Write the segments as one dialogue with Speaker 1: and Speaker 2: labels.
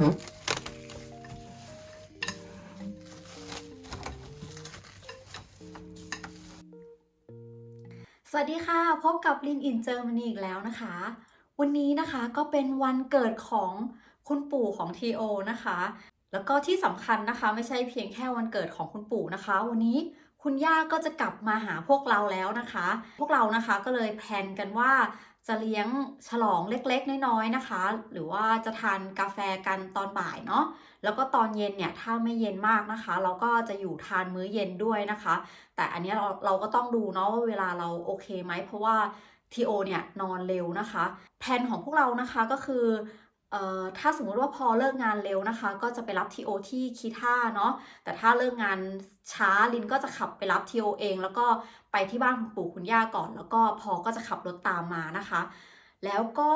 Speaker 1: สวัสดีค่ะ พบกับลินอินเจอร์มนีอีกแล้วนะคะ วันนี้นะคะก็เป็นวันเกิดของคุณปู่ของทีโอนะคะ แล้วก็ที่สำคัญนะคะ ไม่ใช่เพียงแค่วันเกิดของคุณปู่นะคะ วันนี้คุณย่าก็จะกลับมาหาพวกเราแล้วนะคะ พวกเรานะคะก็เลยแพลนกันว่า จะเลี้ยงฉลองเล็กๆ น้อยๆนะคะ หรือว่าจะทานกาแฟกันตอนบ่ายเนาะแล้วก็ตอนเย็นเนี่ยถ้าไม่เย็นมากนะคะ เราก็จะอยู่ทานมื้อเย็นด้วยนะคะ แต่อันนี้เราเราก็ต้องดูเนาะว่าเวลาเราโอเคไหมเพราะว่าทีโอเนี่ยนอนเร็วนะคะแผนของพวกเรานะคะก็คือเอ่อถ้าสมมุติว่าพอเลิกงานเร็วนะคะ ก็จะไปรับทีโอที่คีท่าเนาะแต่ถ้าเลิกงานช้าลินก็จะขับไปรับทีโอเอง แล้วก็ ไปที่บ้านคุณปู่คุณย่าก่อน แล้วก็พอก็จะขับรถตามมานะคะ แล้วก็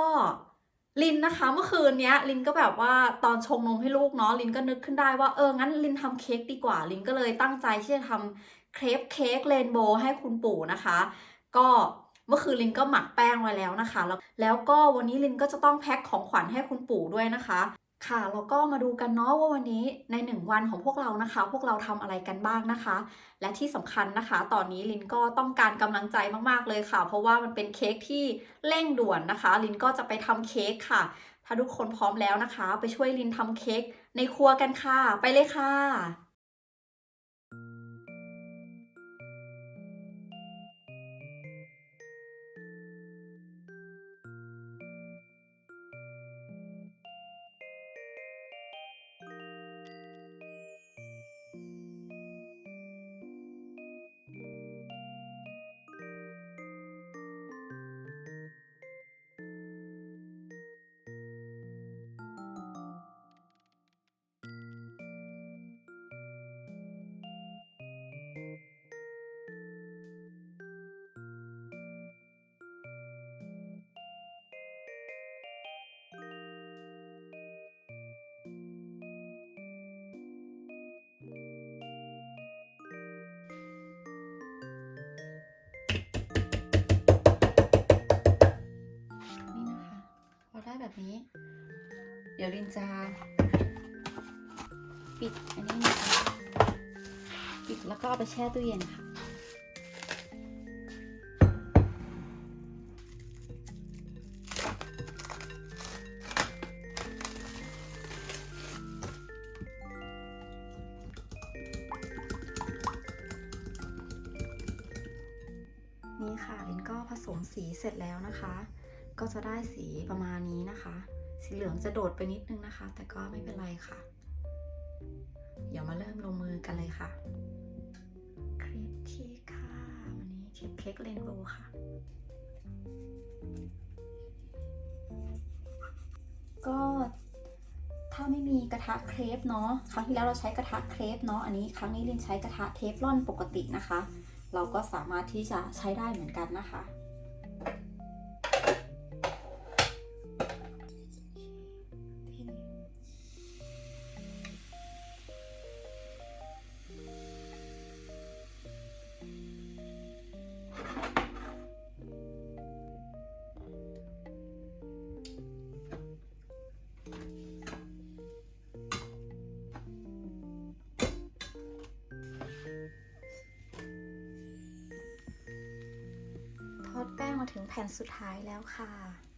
Speaker 1: ลินนะคะเมื่อคืนเนี้ยลินก็แบบว่าตอนชงนมให้ลูกเนาะลินก็นึกขึ้นได้ว่าเอองั้นลินทำเค้กดีกว่า ลินก็เลยตั้งใจที่จะทำเครปเค้กเรนโบว์ให้คุณปู่นะคะ ก็เมื่อคืนลินก็หมักแป้งไว้แล้วนะคะ แล้วแล้วก็วันนี้ลินก็จะต้องแพ็คของขวัญให้คุณปู่ด้วยนะคะ ค่ะแล้วก็มาดูกันเนาะว่าวันนี้ในหนึ่งวันของพวกเรานะคะ พวกเราทำอะไรกันบ้างนะคะ และที่สำคัญนะคะ ตอนนี้ลินก็ต้องการกำลังใจมากๆเลยค่ะ เพราะว่ามันเป็นเค้กที่เร่งด่วนนะคะ ลินก็จะไปทำเค้กค่ะ ถ้าทุกคนพร้อมแล้วนะคะ ไปช่วยลินทำเค้กในครัวกันค่ะ ไปเลยค่ะ ดี๋ยวลินจะปิดอันนี้นะคะปิดแล้วก็เอาไปแช่ตู้เย็นค่ะนี่ค่ะลินก็ผสมสีเสร็จแล้วนะคะ ก็จะได้สีประมาณนี้นะคะ สีเหลืองจะโดดไปนิดนึงนะคะ แต่ก็ไม่เป็นไรค่ะ เดี๋ยวมาเริ่มลงมือกันเลยค่ะครีปเค้กค่ะวันนี้เค้กเค้กเรนโบว์ค่ะ ก็ถ้าไม่มีกระทะเครปเนาะครั้งที่แล้วเราใช้กระทะเครปเนาะอันนี้ครั้งนี้ลินใช้กระทะเทฟลอนปกตินะคะ เราก็สามารถที่จะใช้ได้เหมือนกันนะคะ ผ่นสุดท้ายแล้วค่ะ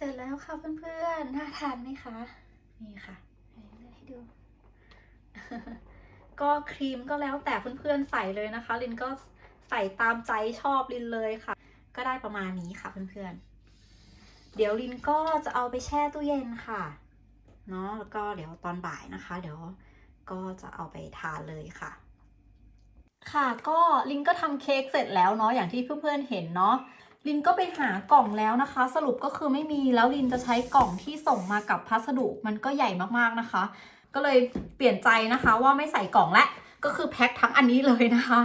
Speaker 1: เสร็จแล้วค่ะเพื่อนๆ น่าทานไหมคะ นี่ค่ะให้เลือกให้ดู ก็ครีมก็แล้วแต่เพื่อนๆใส่เลยนะคะ ลินก็ใส่ตามใจชอบลินเลยค่ะ ก็ได้ประมาณนี้ค่ะเพื่อนๆ เดี๋ยวลินก็จะเอาไปแช่ตู้เย็นค่ะ เนาะแล้วก็เดี๋ยวตอนบ่ายนะคะ เดี๋ยวก็จะเอาไปทานเลยค่ะ ค่ะก็ลินก็ทำเค้กเสร็จแล้วเนาะอย่างที่เพื่อนๆเห็นเนาะ ลินก็ไปหากล่องแล้วนะคะ สรุปก็คือไม่มีแล้วลินจะใช้กล่องที่ส่งมากับพัสดุมันก็ใหญ่มากๆนะคะ ก็เลยเปลี่ยนใจนะคะว่าไม่ใส่กล่องและก็คือแพ็คทั้งอันนี้เลยนะคะ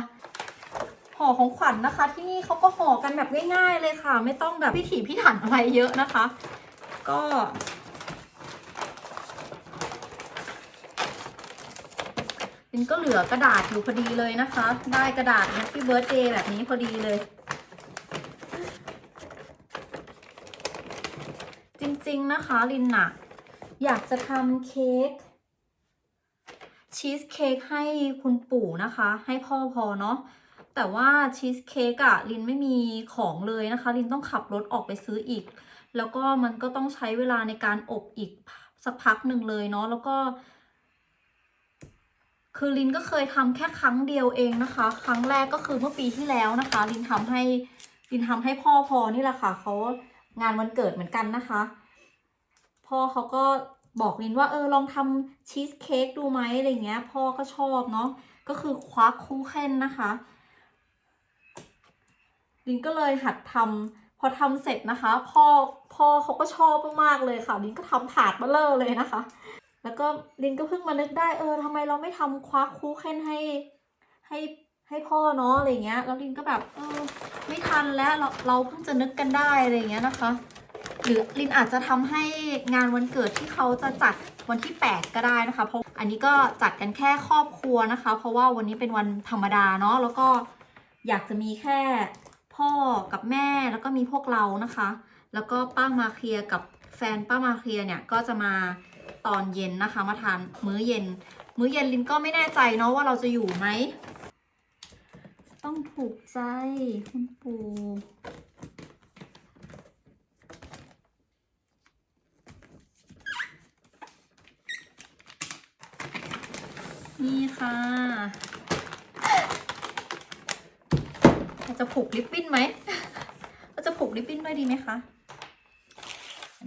Speaker 1: ห่อของขวัญนนะคะ ที่นี่เขาก็ห่อกันแบบง่ายๆเลยค่ะ ไม่ต้องแบบพิถีพิถันอะไรเยอะนะคะ ก็ลินก็เหลือกระดาษอยู่พอดีเลยนะคะ ได้กระดาษ Happy Birthday แบบนี้พอดีเลย จ ริง ๆ นะคะลินน่ะอยากจะทำเค้กชีสเค้กให้คุณปู่นะคะ ให้พ่อพอเนาะแต่ว่าชีสเค้กอะลินไม่มีของเลยนะคะ ลินต้องขับรถออกไปซื้ออีก แล้วก็มันก็ต้องใช้เวลาในการอบอีกสักพักหนึ่งเลยเนาะแล้วก็ คือลินก็เคยทำแค่ครั้งเดียวเองนะคะ ครั้งแรกก็คือเมื่อปีที่แล้วนะคะ ลินทำให้ลินทำให้พ่อพอนี่แหละค่ะเขางานวันเกิดเหมือนกันนะคะ พ่อเขาก็บอกลินว่าเออลองทำชีสเค้กดูไหมอะไรเงี้ย พ่อก็ชอบเนาะก็คือคว้าคูเคนนะคะลินก็เลยหัดทำพอทำเสร็จนะคะ พ่อพ่อเขาก็ชอบมากๆเลยค่ะลินก็ทำถาดเบลเลอร์เลยนะคะ แล้วก็ลินก็เพิ่งมานึกได้เออทำไมเราไม่ทำคว้าคูเคนให้ให้ให้พ่อเนาะอะไรเงี้ยแล้วลินก็แบบเออไม่ทันแล้วเราเราเพิ่งจะนึกกันได้อะไรเงี้ยนะคะ หรือลินอาจจะทำให้งานวันเกิดที่เขาจะจัดวันที่ 8 ก็ได้นะคะ เพราะอันนี้ก็จัดกันแค่ครอบครัวนะคะ เพราะว่าวันนี้เป็นวันธรรมดาเนาะแล้วก็อยากจะมีแค่พ่อกับแม่แล้วก็มีพวกเรานะคะ แล้วก็ป้ามาเคลียร์กับแฟนป้ามาเคลียร์เนี่ยก็จะมาตอนเย็นนะคะ มาทานมื้อเย็น มื้อเย็นลินก็ไม่แน่ใจเนาะว่าเราจะอยู่ไหมต้องถูกใจคุณปู่ นี่ค่ะเราจะผูกลิปปิ้นไหมเราจะผูกลิปปิ้นด้วยดีไหมคะ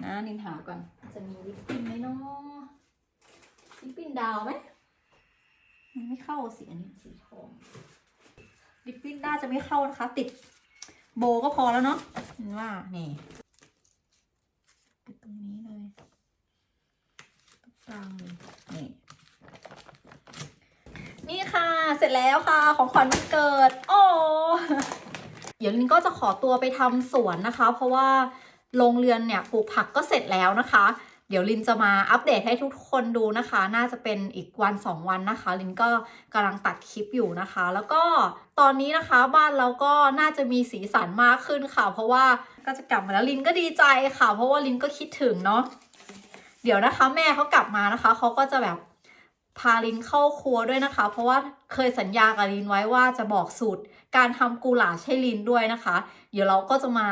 Speaker 1: นะนินหาก่อน จะมีลิปปิ้นไหมเนาะลิปปิ้นดาวไหมมันไม่เข้าสีอันนี้สีทองลิปปิ้นน่าจะไม่เข้านะคะ ติดโบก็พอแล้วเนาะเห็นว่านี่ติดตรงนี้เลยตรงกลางเลยนี่ นี่ค่ะ เสร็จแล้วค่ะ ของขวัญวันเกิด โอ้เดี๋ยวลินก็จะขอตัวไปทำสวนนะคะ เพราะว่าโรงเรือนเนี่ยปลูกผักก็เสร็จแล้วนะคะ เดี๋ยวลินจะมาอัปเดตให้ทุกคนดูนะคะ น่าจะเป็นอีกวันสองวันนะคะ ลินก็กำลังตัดคลิปอยู่นะคะ แล้วก็ตอนนี้นะคะบ้านเราก็น่าจะมีสีสันมากขึ้นค่ะ เพราะว่าก็จะกลับมาแล้วลินก็ดีใจค่ะ เพราะว่าลินก็คิดถึงเนาะเดี๋ยวนะคะ แม่เขากลับมานะคะเขาก็จะแบบ พาลินเข้าครัวด้วยนะคะ เพราะว่าเคยสัญญากับลินไว้ว่าจะบอกสูตร การทำกูหลาชให้ลินด้วยนะคะ เดี๋ยวเราก็จะมา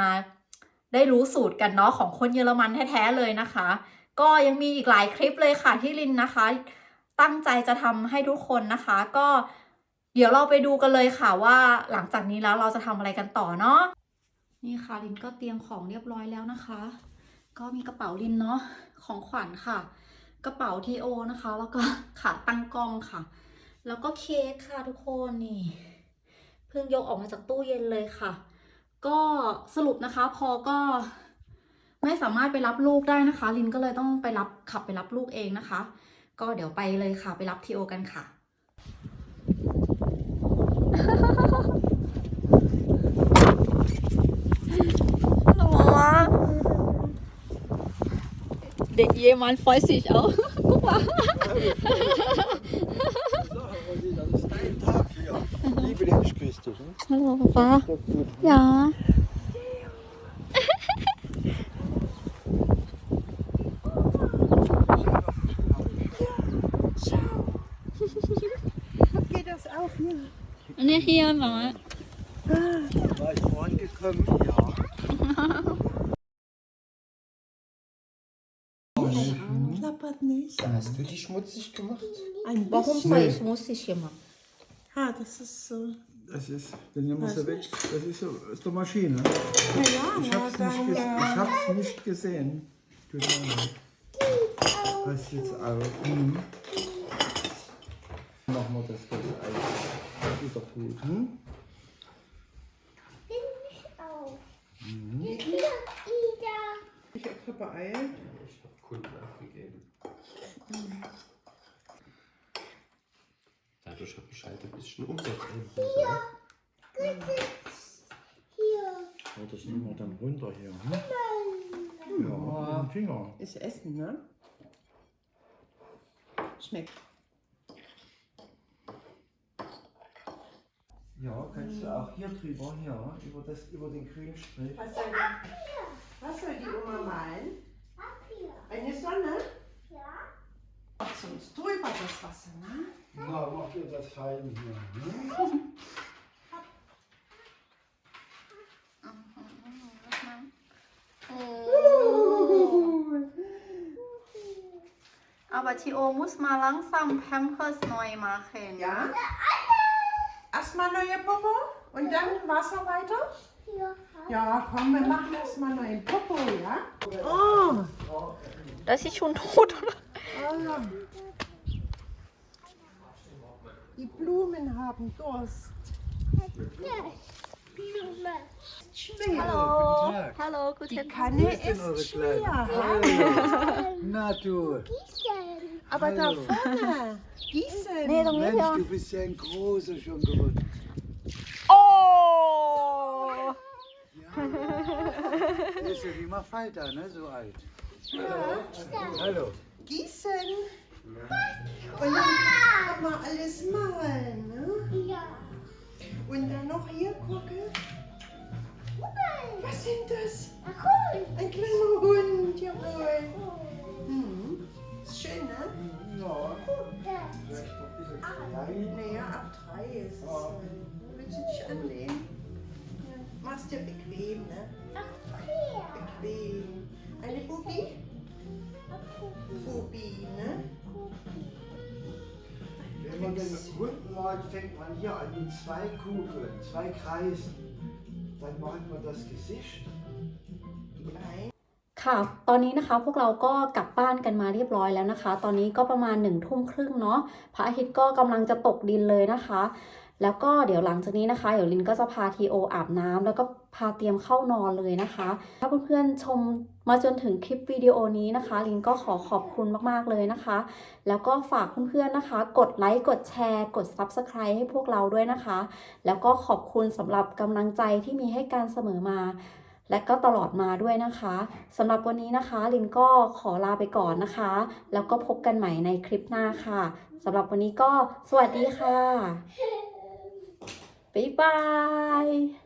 Speaker 1: ได้รู้สูตรกันเนาะของคนเยอรมันแท้ๆเลยนะคะ ก็ยังมีอีกหลายคลิปเลยค่ะที่ลินนะคะ ตั้งใจจะทำให้ทุกคนนะคะ ก็เดี๋ยวเราไปดูกันเลยค่ะว่าหลังจากนี้แล้วเราจะทำอะไรกันต่อเนาะนี่ค่ะลินก็เตรียมของเรียบร้อยแล้วนะคะ ก็มีกระเป๋าลินเนาะของขวัญค่ะ กระเป๋าทีโอนะคะ แล้วก็ขาตั้งกล้องค่ะ แล้วก็เค้กค่ะทุกคนนี่ เพิ่งยกออกมาจากตู้เย็นเลยค่ะ ก็สรุปนะคะพอก็ไม่สามารถไปรับลูกได้นะคะ ลินก็เลยต้องไปรับขับไปรับลูกเองนะคะ ก็เดี๋ยวไปเลยค่ะ ไปรับทีโอกันค่ะ Der Ehemann freut sich auch. Guck mal.
Speaker 2: Das ist dein Tag hier. Liebe dich, ich küsse dich.
Speaker 1: Hallo Papa.
Speaker 2: Doch gut.
Speaker 1: Ja.
Speaker 2: Geht das auch hier?
Speaker 1: Ne, hier Mama.
Speaker 2: klappert
Speaker 3: nicht.
Speaker 2: Hast du die schmutzig gemacht?
Speaker 3: Ein
Speaker 1: Warum soll ich schmutzig gemacht?
Speaker 3: Ah, das ist so.
Speaker 2: Das ist, denn hier
Speaker 3: muss
Speaker 2: er weg. Das ist, so, ist doch Maschine.
Speaker 3: Na ja,
Speaker 2: ich hab's,
Speaker 3: ja,
Speaker 2: nicht,
Speaker 3: ja.
Speaker 2: ich hab's nicht gesehen. Du Was jetzt aber? Hm. Machen wir das ganze Das Ist doch gut, hm? Mhm.
Speaker 3: Ich hab hm? verbeeilt.
Speaker 4: Ich hab Kunden abgegeben. Dadurch habe ich halt ein bisschen Umsatz einbußen. Ja.
Speaker 2: Oh, das nehmen wir dann runter hier. Hm? Ja, mit dem Finger.
Speaker 3: Ist Essen, ne? Schmeckt.
Speaker 2: Ja, kannst du auch hier drüber, hier, über, das, über den grünen Strich.
Speaker 3: Was soll, die, was soll die Oma malen? Eine Sonne? Ja. Ach, sonst drüber das Wasser, ne?
Speaker 2: Na, macht ihr das fein hier. Ne?
Speaker 1: Aber Theo muss mal langsam Pampers neu machen.
Speaker 3: Ja? Erstmal neue Popo und dann Wasser weiter? Ja. Ja, komm, wir machen erstmal neuen Popo, ja? Oh,
Speaker 1: Das ist schon tot, oder?
Speaker 3: Ah. Die Blumen haben Durst. Schwer.
Speaker 1: Hallo.
Speaker 2: Tag.
Speaker 1: Hallo,
Speaker 3: Die
Speaker 1: guten Tag.
Speaker 3: Kanne
Speaker 2: denn eure
Speaker 3: ist schwer.
Speaker 2: Na du,
Speaker 3: Aber da
Speaker 2: Hallo.
Speaker 3: vorne, Gießen.
Speaker 1: Nee, de
Speaker 2: Mensch,
Speaker 1: ja.
Speaker 2: du bist ja ein großer schon geworden.
Speaker 1: Oh!
Speaker 2: Ja. Der ist ja wie mal Falter, ne? So alt. Hallo. Hallo.
Speaker 3: Gießen. Und dann kann man alles malen. Ne? Und dann noch hier gucken. Was sind das? Ein kleiner Hund, jawohl. Hm. Ist schön, ne?
Speaker 2: Ja, ein.
Speaker 3: Naja, ab drei ist es.
Speaker 2: Ja.
Speaker 3: Willst du dich anlehnen? Ja. Machst dir bequem, ne? Bequem. Eine Bubi? Bubi, ne?
Speaker 2: Wenn man den Hund malt, fängt man hier an in zwei Kugeln, zwei Kreisen. Dann malt man das Gesicht.
Speaker 3: Nein.
Speaker 1: ค่ะ ตอนนี้นะคะพวกเราก็กลับบ้านกันมาเรียบร้อยแล้วนะคะ ตอนนี้ก็ประมาณหนึ่งทุ่มครึ่งเนาะ พระอาทิตย์ก็กำลังจะตกดินเลยนะคะ แล้วก็เดี๋ยวหลังจากนี้นะคะเดี๋ยวลินก็จะพาทีโออาบน้ำแล้วก็พาเตรียมเข้านอนเลยนะคะ ถ้าเพื่อนๆชมมาจนถึงคลิปวิดีโอนี้นะคะ ลินก็ขอขอบคุณมากๆเลยนะคะ แล้วก็ฝากเพื่อนๆนะคะ กดไลค์กดแชร์ กด Subscribe ให้พวกเราด้วยนะคะ แล้วก็ขอบคุณสำหรับกำลังใจที่มีให้การเสมอมา และก็ตลอดมาด้วยนะคะสำหรับวันนี้นะคะ ลินก็ขอลาไปก่อนนะคะ แล้วก็พบกันใหม่ในคลิปหน้าค่ะสำหรับวันนี้ก็สวัสดีค่ะ บ๊ายบาย